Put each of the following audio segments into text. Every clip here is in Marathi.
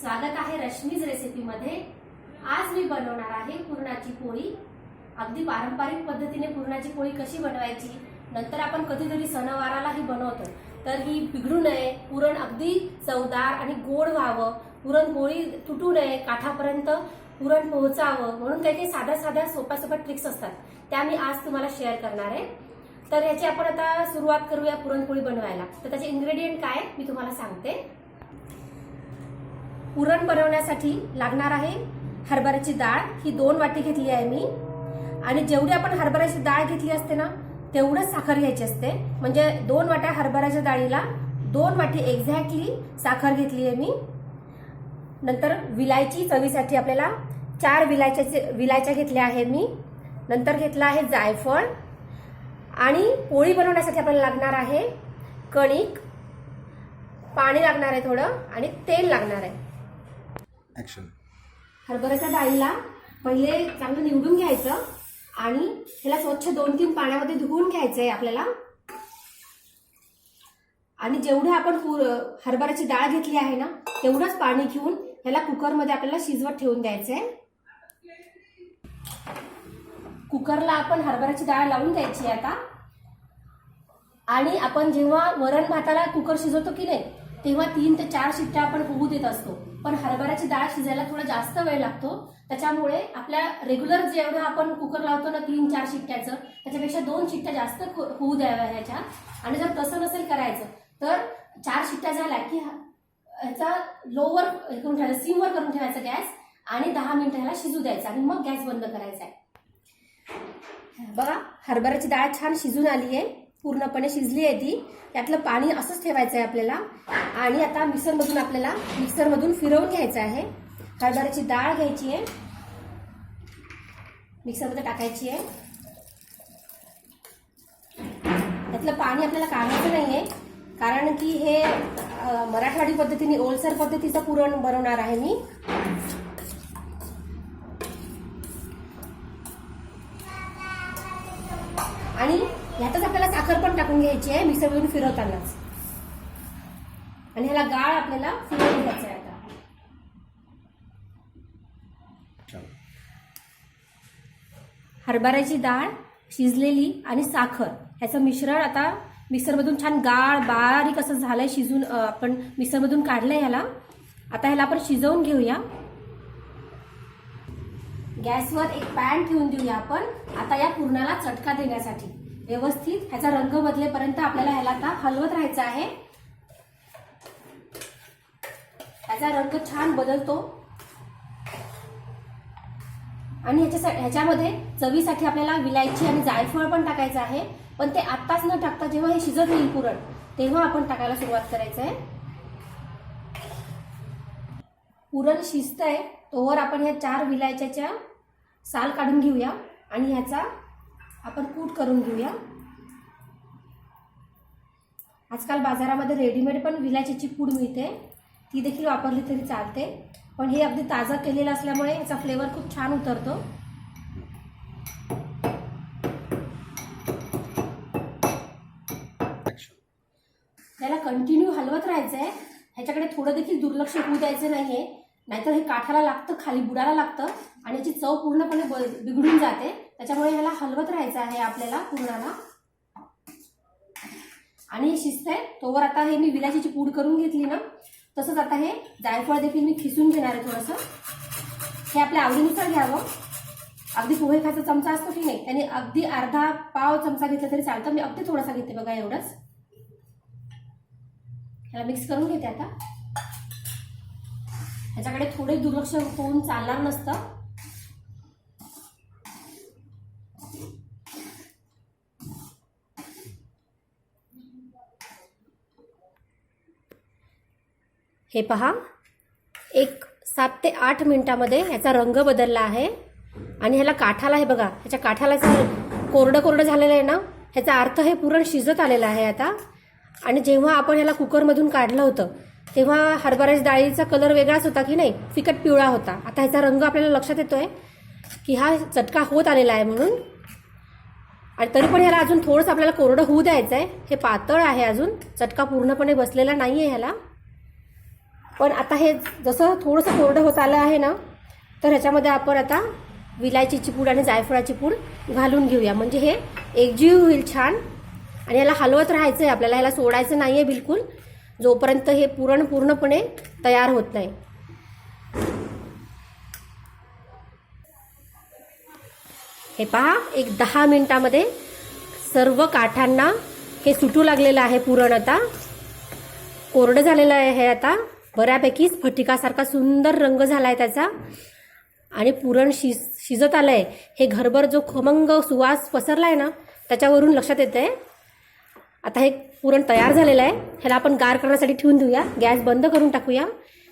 स्वागत आहे रश्मीज रेसिपीमध्ये आज मी बनवणार आहे पुरणाची पोळी. अगदी पारंपरिक पद्धतीने पुरणाची पोळी कशी बनवायची? नंतर आपण कधीतरी सणवारालाही बनवतो. तर ही बिघडू नये पुरण अगदी चवदार आणि गोड व्हावं. पुरणपोळी तुटू नये काठापर्यंत पुरण पोहोचावं. म्हणून काही काही साध्या साध्या सोप्या सोप्या ट्रिक्स असतात. त्या मी आज तुम्हाला शेअर करणार आहे. तर याची आपण आता सुरुवात करूया पुरणपोळी बनवायला. तर त्याचे इन्ग्रेडियंट काय मी तुम्हाला सांगते. पुरण बनवण्यासाठी लागणार आहे. हरभऱ्याची डाळ ही दोन वाटी घेतली आहे मी. आणि जेवढी आपण हरभऱ्याची डाळ घेतली असते ना तेवढंच साखर घ्यायची असते. म्हणजे दोन वाट्या हरभऱ्याच्या डाळीला दोन वाटी एक्झॅक्टली साखर घेतली आहे मी. नंतर विलायची चवीसाठी आपल्याला चार विलायच्याचे विलायच्या घेतल्या आहेत मी. नंतर घेतला आहे जायफळ. आणि पोळी बनवण्यासाठी आपल्याला लागणार आहे कणिक. पाणी लागणार आहे थोडं आणि तेल लागणार आहे. ऍक्शन हरभऱ्याच्या डाळीला पहिले चांगलं निवडून घ्यायचं आणि ह्याला स्वच्छ दोन तीन पाण्यामध्ये धुवून घ्यायचंय आपल्याला. आणि जेवढे आपण पुर हरभऱ्याची डाळ घेतली आहे ना तेवढंच पाणी घेऊन ह्याला कुकरमध्ये आपल्याला शिजवत ठेवून द्यायचंय. कुकरला आपण हरभऱ्याची डाळ लावून द्यायची आहे आता. आणि आपण जेव्हा वरण भाताला कुकर शिजवतो की नाही तेव्हा तीन ते चार शिट्ट्या आपण होऊ देत असतो. पण हरभऱ्याची डाळ शिजायला थोडा जास्त वेळ लागतो. त्याच्यामुळे आपल्या रेग्युलर जेवढं आपण कुकर लावतो ना तीन चार शिट्ट्याचं त्याच्यापेक्षा दोन शिट्ट्या जास्त होऊ द्याव्या ह्याच्या. आणि जर तसं नसेल करायचं तर चार शिट्ट्या झाल्या की ह्याचा लोवर हे करून ठेवायचा सिमवर करून ठेवायचा गॅस आणि दहा मिनिटं ह्याला शिजू द्यायचा आणि मग गॅस बंद करायचा आहे. बघा हरभऱ्याची डाळ छान शिजून आली आहे. पूर्णपणे शिजली आहे ती. त्यातलं पाणी असंच ठेवायचं आहे आपल्याला. आणि आता मिक्सरमधून आपल्याला मिक्सरमधून फिरवून घ्यायचं आहे. हरभऱ्याची डाळ घ्यायची आहे. मिक्सरमध्ये टाकायची आहे. त्यातलं पाणी आपल्याला काढायचं नाही आहे कारण की हे मराठवाडी पद्धतीने ओलसर पद्धतीचं पुरण बनवणार आहे मी. घ्यायची आहे मिक्सरमधून फिरवतानाच. आणि ह्याला गाळ आपल्याला फिरवून घ्यायचा आहे आता. हरभऱ्याची डाळ शिजलेली आणि साखर. ह्याचं मिश्रण आता मिक्सरमधून छान गाळ बारीक असं झालंय शिजून आपण मिक्सरमधून काढलंय ह्याला. आता ह्याला आपण शिजवून घेऊया. गॅसवर एक पॅन ठेवून देऊया आपण. आता या पुरणाला चटका देण्यासाठी. व्यवस्थित. ह्याचा रंग बदलेपर्यंत आपल्याला ह्याला आता हलवत राहायचा आहे. ह्याचा रंग छान बदलतो. आणि ह्याच्या ह्याच्यामध्ये चवीसाठी आपल्याला विलायची आणि जायफळ पण टाकायचं आहे. पण ते आत्ताच न टाकता जेव्हा हे शिजत येईल पुरण तेव्हा आपण टाकायला सुरुवात करायचं आहे पुरण शिजतंय तोवर आपण ह्या चार विलायच्याच्या साल काढून घेऊया. आणि ह्याचा आपण कूट करून घेऊया. आजकाल बाजारामध्ये रेडीमेड पण विलायच्याची पूड मिळते. ती देखील वापरली तरी चालते. पण हे अगदी ताजं केलेलं असल्यामुळे याचा फ्लेवर खूप छान उतरतो. त्याला कंटिन्यू हलवत राहायचं आहे ह्याच्याकडे थोडं देखील दुर्लक्ष होऊ द्यायचं नाही आहे नाहीतर हे काठाला लागतं खाली बुडाला लागतं आणि याची चव पूर्णपणे ब- बिघडून जाते. त्याच्यामुळे ह्याला हलवत राहायचं आहे आपल्याला पूर्णाला. आणि शिस्त शिजतंय तोवर आता हे मी विलायचीची पूड करून घेतली ना तसंच आता हे जायफळ देखील मी खिसून घेणार आहे थोडंसं. हे आपल्या आवडीनुसार घ्यावं. अगदी पोहे खायचा चमचा असतो की नाही त्याने अगदी अर्धा पाव चमचा घेतला तरी चालतं. मी अगदी थोडासा घेते बघा एवढंच. ह्याला मिक्स करून घेते आता. ह्याच्याकडे थोडे दुर्लक्ष होऊन चालणार नसतं. हे पहा एक सात ते आठ मिनिटामध्ये ह्याचा रंग बदलला आहे. आणि ह्याला काठाला आहे बघा ह्याच्या काठाला कोरडं कोरडं झालेलं आहे ना ह्याचा अर्थ हे पुरण शिजत आलेला आहे आता. आणि जेव्हा आपण ह्याला कुकरमधून काढलं होतं तेव्हा हरभऱ्याच्या डाळीचा कलर वेगळाच होता की नाही? फिकट पिवळा होता. आता ह्याचा रंग आपल्याला लक्षात येतोय की हा चटका होत आलेला आहे म्हणून. आणि तरी पण ह्याला अजून थोडंसं आपल्याला कोरडं होऊ द्यायचं आहे हे पातळ आहे अजून. चटका पूर्णपणे बसलेला नाही आहे ह्याला. पण आता हे जसं थोडंसं कोरडं होत आलं आहे ना तर ह्याच्यामध्ये आपण आता विलायचीची पूड आणि जायफळाची पूड घालून घेऊया. म्हणजे हे एकजीव होईल छान. आणि याला हलवत राहायचं आहे आपल्याला. ह्याला सोडायचं नाही आहे बिलकुल. जोपर्यंत हे पुरण पूर्णपणे तयार होत नाही. हे पहा एक दहा मिनिटामध्ये सर्व काठांना हे सुटू लागलेलं आहे पुरण आता. कोरडं झालेलं आहे हे आता. बऱ्यापैकी स्फटिकासारखा सुंदर रंग झाला आहे त्याचा. आणि पुरण शिज शिजत आलं आहे हे घरभर जो खमंग सुवास पसरला आहे ना त्याच्यावरून लक्षात येतं आहे आता हे पुरण तयार झालेलं आहे. ह्याला आपण गार करण्यासाठी ठेवून देऊया. गॅस बंद करून टाकूया.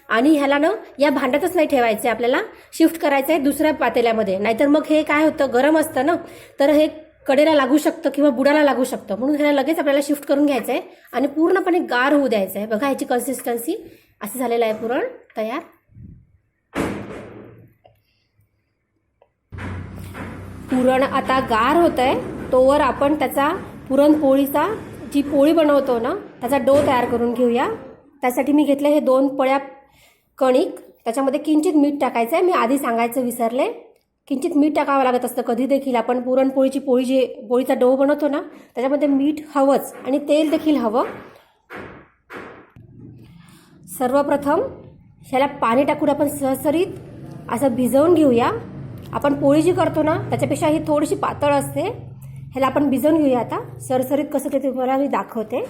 आणि ह्याला ना या भांड्यातच नाही ठेवायचं. आहे आपल्याला शिफ्ट करायचं आहे दुसऱ्या पातेल्यामध्ये. नाहीतर मग हे काय होतं? गरम असतं ना? तर हे कडेला लागू शकतं किंवा बुडाला लागू शकतं. म्हणून ह्याला लगेच आपल्याला शिफ्ट करून घ्यायचं आहे आणि पूर्णपणे गार होऊ द्यायचं आहे बघा ह्याची कन्सिस्टन्सी असं झालेलं आहे पुरण तयार. पुरण आता गार होत आहे तोवर आपण त्याचा पुरणपोळीचा जी पोळी बनवतो ना त्याचा डो तयार करून घेऊया. त्यासाठी मी घेतले हे दोन पळ्या कणिक. त्याच्यामध्ये किंचित मीठ टाकायचं आहे मी आधी सांगायचं विसरले. किंचित मीठ टाकावं लागत असतं कधी देखील. आपण पुरणपोळीची पोळी जी पोळीचा डो बनवतो ना त्याच्यामध्ये मीठ हवंच आणि तेल देखील हवं. सर्वप्रथम ह्याला पाणी टाकून आपण सहसरीत असं भिजवून घेऊया. आपण पोळी जी करतो ना त्याच्यापेक्षा ही थोडीशी पातळ असते. ह्याला आपण भिजवून घेऊया आता. सरसरीत कसं ते तुम्हाला मी दाखवते.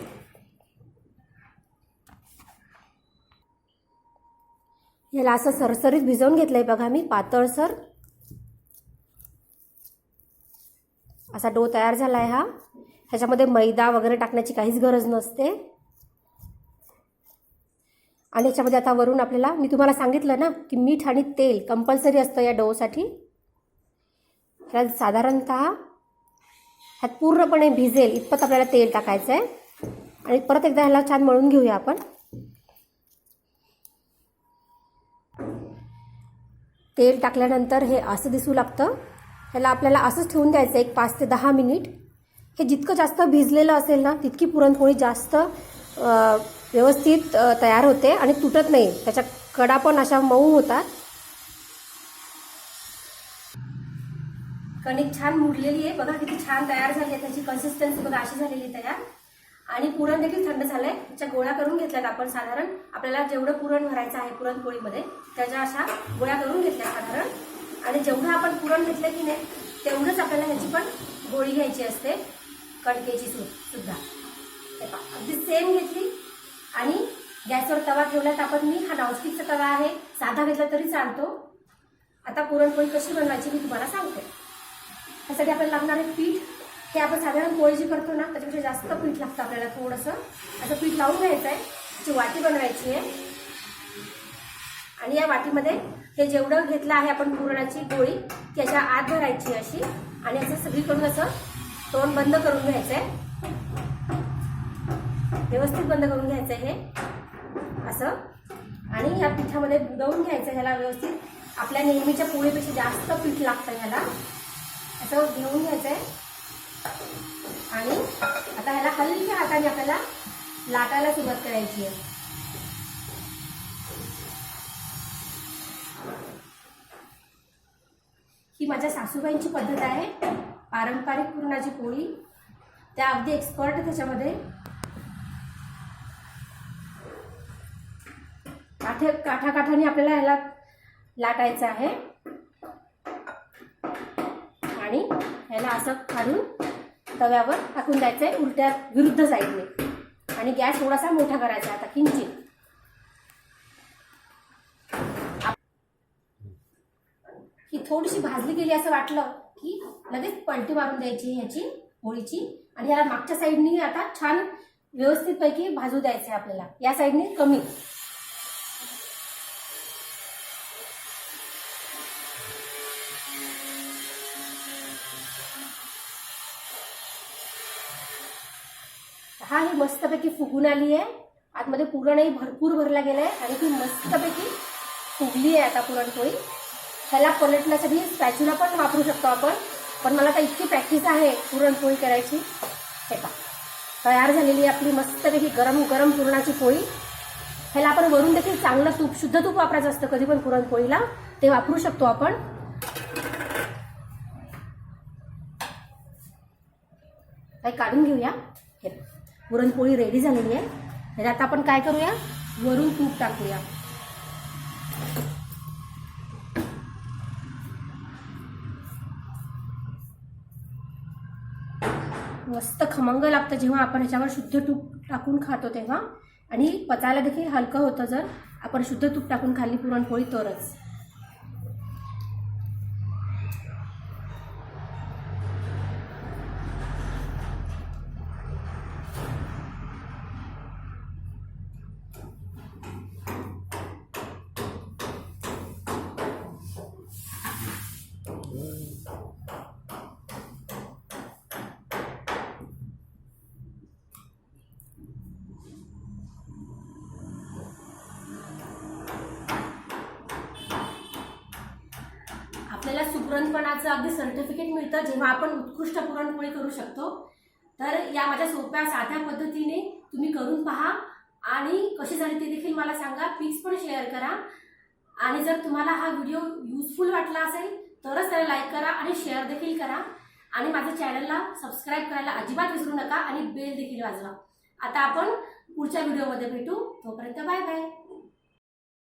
ह्याला असं सरसरीत भिजवून घेतलंय बघा मी पातळसर. असा डो तयार झाला आहे हा. ह्याच्यामध्ये मैदा वगैरे टाकण्याची काहीच गरज नसते. आणि याच्यामध्ये आता वरून आपल्याला मी तुम्हाला सांगितलं ना की मीठ आणि तेल कंपल्सरी असतं या डोसाठी. ह्याला साधारणत ह्यात पूर्णपणे भिजेल इतपत आपल्याला तेल टाकायचं आहे आणि परत एकदा ह्याला छान मळून घेऊया आपण. तेल टाकल्यानंतर हे असं दिसू लागतं. ह्याला आपल्याला असंच ठेवून द्यायचं एक पाच ते दहा मिनिट. हे जितकं जास्त भिजलेलं असेल ना तितकी पुरणपोळी जास्त व्यवस्थित तयार होते आणि तुटत नाही. त्याच्या कडा पण अशा मऊ होतात. कणिक छान मुरलेली आहे. बघा किती छान तयार झाली आहे त्याची कन्सिस्टन्सी बघा अशी झालेली आहे तयार. आणि पुरण देखील थंड झालंय. त्याच्या गोळ्या करून घेतल्यात आपण साधारण. आपल्याला जेवढं पुरण भरायचं आहे पुरणपोळीमध्ये त्याच्या अशा गोळ्या करून घेतल्या साधारण. आणि जेवढं आपण पुरण घेतलं की नाही तेवढंच आपल्याला ह्याची पण गोळी घ्यायची असते. कणकेची सु सुद्धा. अगदी सेम घेतली. आणि गॅसवर तवा ठेवला तर आपण. मी हा नॉनस्टिकचा तवा आहे. साधा घेतला तरी चालतो. आता पुरणपोळी कशी बनवायची मी तुम्हाला सांगते. त्यासाठी आपल्याला लागणारे पीठ. हे आपण साधारण पोळी जी करतो ना त्याच्यापेक्षा जास्त पीठ लागतं आपल्याला थोडंसं. असं पीठ लावून घ्यायचं आहे त्याची वाटी बनवायची आहे. आणि या वाटीमध्ये हे जेवढं घेतलं आहे आपण पुरणाची गोळी त्याच्या आत भरायची अशी. आणि असं सगळीकडून असं तोंड बंद करून घ्यायचं आहे व्यवस्थित बंद करून घ्यायचं आहे हे. असं. आणि या पिठामध्ये बुडवून घ्यायचं ह्याला व्यवस्थित. आपल्या नेहमीच्या पोळीपेक्षा जास्त पीठ लागतं ह्याला. असं घेऊन घ्यायचं आहे आणि आता ह्याला हलक्या हाताने आपल्याला लाटायला सुरुवात करायची आहे. ही माझ्या सासूबाईंची पद्धत आहे. पारंपरिक पुरणाची पोळी. त्या अगदी एक्सपर्ट आहे त्याच्यामध्ये. काठे काठाकाठाने आपल्याला ह्याला लाटायचं आहे. आणि ह्याला असं काढून तव्यावर टाकून द्यायचं आहे. उलट्या विरुद्ध साईडने. आणि गॅस थोडासा मोठा करायचा आता किंचित. ही थोडीशी भाजली गेली असं वाटलं की लगेच पलटी मारून द्यायची ह्याची होळीची. आणि ह्याला मागच्या साईडनी आता छान व्यवस्थितपैकी भाजू द्यायचं आहे आपल्याला. या साईडने कमी हा ही मस्तपैकी फुगून आली आहे आतमध्ये पुरणही भरपूर भरला गेलं आहे आणि ती मस्तपैकी फुगली आहे आता पुरणपोळी. ह्याला पलटण्यासाठी स्पॅच्युला पण वापरू शकतो आपण पण मला आता इतकी प्रॅक्टिस आहे पुरणपोळी करायची. हे पा तयार झालेली आहे आपली मस्तपैकी गरम गरम पुरणाची पोळी. ह्याला आपण वरून देखील चांगलं तूप शुद्ध तूप वापरायचं असतं कधी पण पुरणपोळीला. ते वापरू शकतो आपण. काही काढून घेऊया. हे पुरणपोळी रेडी झालेली आहे. ह्याच्यात आता आपण काय करूया? वरून तूप टाकूया. मस्त खमंग लागतं जेव्हा आपण ह्याच्यावर शुद्ध तूप टाकून खातो तेव्हा. आणि पचायला देखील हलकं होतं जर आपण शुद्ध तूप टाकून खाल्ली पुरणपोळी तरच. पुरणपणाचं अगदी सर्टिफिकेट मिळतं जेव्हा आपण उत्कृष्ट पुरणपोळी करू शकतो. तर या माझ्या सोप्या साध्या पद्धतीने तुम्ही करून पहा आणि कशी झाली ते देखील मला सांगा. प्लीज पण शेअर करा. आणि जर तुम्हाला हा व्हिडिओ युजफुल वाटला असेल तरच त्याला लाईक करा आणि शेअर देखील करा. आणि माझ्या चॅनलला सबस्क्राईब करायला अजिबात विसरू नका आणि बेल देखील वाजवा. आता आपण पुढच्या व्हिडिओमध्ये भेटू. तोपर्यंत बाय बाय